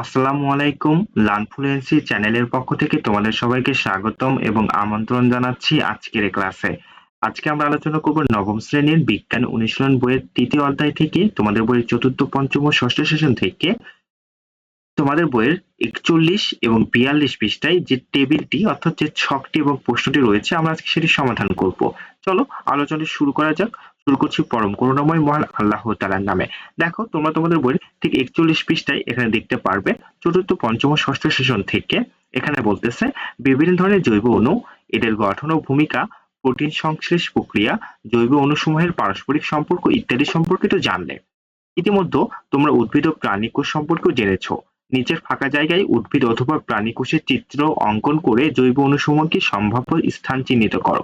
আসসালামু আলাইকুম লার্নফ্লুয়েন্সি চ্যানেলের পক্ষ থেকে তোমাদের সবাইকে স্বাগতম এবং আমন্ত্রণ জানাচ্ছি আজকের ক্লাসে। আজকে আমরা আলোচনা করব নবম শ্রেণির বিজ্ঞান অনুশীলন বইয়ের তৃতীয় অধ্যায় থেকে, তোমাদের বইয়ের চতুর্থ, পঞ্চম ও ষষ্ঠ সেশন থেকে, তোমাদের বইয়ের একচল্লিশ এবং বিয়াল্লিশ পৃষ্ঠায় যে টেবিলটি অর্থাৎ যে ছকটি এবং প্রশ্নটি রয়েছে, আমরা আজকে সেটি সমাধান করব। চলো আলোচনা শুরু করা যাক। শুরু করছি পরম করুণাময় মহান আল্লাহ তালার নামে। দেখো, তোমরা তোমাদের বই ঠিক একচল্লিশ পৃষ্ঠায় এখানে দেখতে পারবে, চতুর্থ, পঞ্চম ষষ্ঠ সেশন থেকে এখানে বলতেছে, বিভিন্ন ধরনের জৈব অণু, এদের গঠন ও ভূমিকা, প্রোটিন সংশ্লেষ প্রক্রিয়া, জৈব অণুসমূহের পারস্পরিক সম্পর্ক ইত্যাদি সম্পর্কে তো জানলে। ইতিমধ্যে তোমরা উদ্ভিদ ও প্রাণী কোষ সম্পর্কেও জেনেছো। নিচের ফাঁকা জায়গায় উদ্ভিদ অথবা প্রাণী কোষের চিত্র অঙ্কন করে জৈব অণুসমূহকে সম্ভাব্য স্থান চিহ্নিত করো।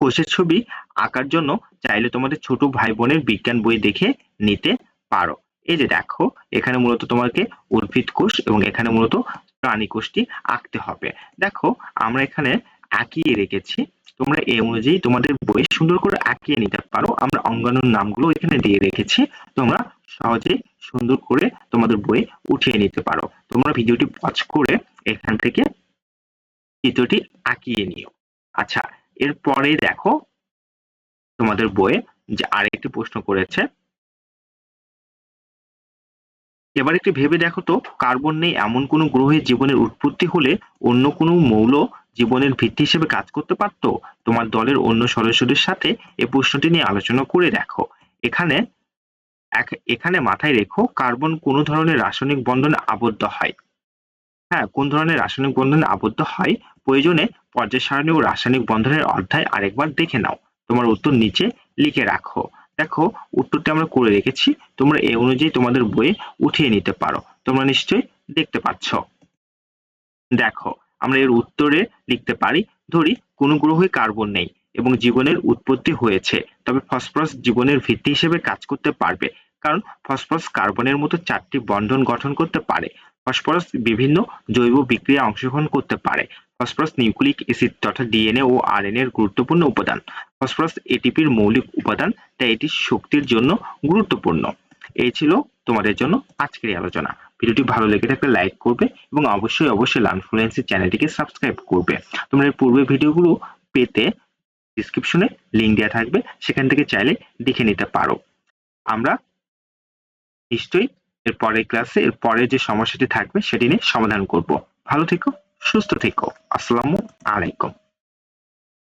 কোষের ছবি আঁকার জন্য চাইলে তোমাদের ছোট ভাই বোনের বিজ্ঞান বই দেখে নিতে পারো। এই যে দেখো, এখানে মূলত তোমাকে উদ্ভিদ কোষ এবং এখানে মূলত প্রাণী কোষটি আঁকতে হবে। দেখো, আমরা এখানে আঁকিয়ে রেখেছি। তোমরা এই অনুযায়ী তোমাদের বই সুন্দর করে আঁকিয়ে নিতে পারো। আমরা অঙ্গাণুর নামগুলো এখানে দিয়ে রেখেছি। তোমরা সহজে সুন্দর করে তোমাদের বই উঠিয়ে নিতে পারো। তোমরা ভিডিওটি পজ করে এখান থেকে চিত্রটি আঁকিয়ে নিও। আচ্ছা এরপরে দেখো তোমাদের বইয়ে যে আরেকটি প্রশ্ন করেছে। এবার একটু ভেবে দেখো তো, কার্বন নেই এমন কোনো গ্রহে জীবনের উৎপত্তি হলে অন্য কোনো মৌল জীবনের ভিত্তি হিসেবে কাজ করতে পারত? তোমার দলের অন্য সদস্যদের সাথে এই প্রশ্নটি নিয়ে আলোচনা করে দেখো। এখানে এখানে মাথায় রেখো, কার্বন কোন ধরনের রাসায়নিক বন্ধনে আবদ্ধ হয়। হ্যাঁ কোন ধরনের রাসায়নিক বন্ধনে আবদ্ধ হয়? প্রয়োজনে পর্যায় সারণী ও রাসায়নিক বন্ধনের অধ্যায় আরেকবার দেখে নাও। তোমার উত্তর নিচে লিখে রাখো। দেখো, উত্তরটি আমরা করে রেখেছি। তোমরা এই অনুযায়ী তোমাদের বইয়ে উঠিয়ে নিতে পারো। তোমরা নিশ্চয়ই দেখতে পাচ্ছ। দেখো, আমরা এর উত্তরে লিখতে পারি, ধরি, কোনো গ্রহে কার্বন নেই এবং জীবনের উৎপত্তি হয়েছে। তবে ফসফরাস জীবনের ভিত্তি হিসেবে কাজ করতে পারবে। কারণ ফসফরাস কার্বনের মতো চারটি বন্ধন গঠন করতে পারে। ফসফরাস বিভিন্ন জৈব বিক্রিয়া অংশগ্রহণ করতে পারে। ফসফরাস নিউক্লিক অ্যাসিড তথা ডিএনএ ও আরএনএ এর গুরুত্বপূর্ণ উপাদান। ফসফরাস এটিপির মৌলিক উপাদান, তাই এটি শক্তির জন্য গুরুত্বপূর্ণ। এই ছিল তোমাদের জন্য আজকের আলোচনা। ভিডিওটি ভালো লেগে থাকলে লাইক করবে এবং অবশ্যই অবশ্যই লার্নফ্লুয়েন্সি চ্যানেলটিকে সাবস্ক্রাইব করবে। তোমরা এর পূর্বে ভিডিওগুলো পেতে ডিসক্রিপশনে লিঙ্ক দেওয়া থাকবে। সেখান থেকে চাইলে দেখে নিতে পারো। আমরা নিশ্চয়ই এর পরের ক্লাসে এর পরে যে সমস্যাটি থাকবে সেটি নিয়ে সমাধান করব। ভালো থেকো, সুস্থ থেকো। আসসালামু আলাইকুম।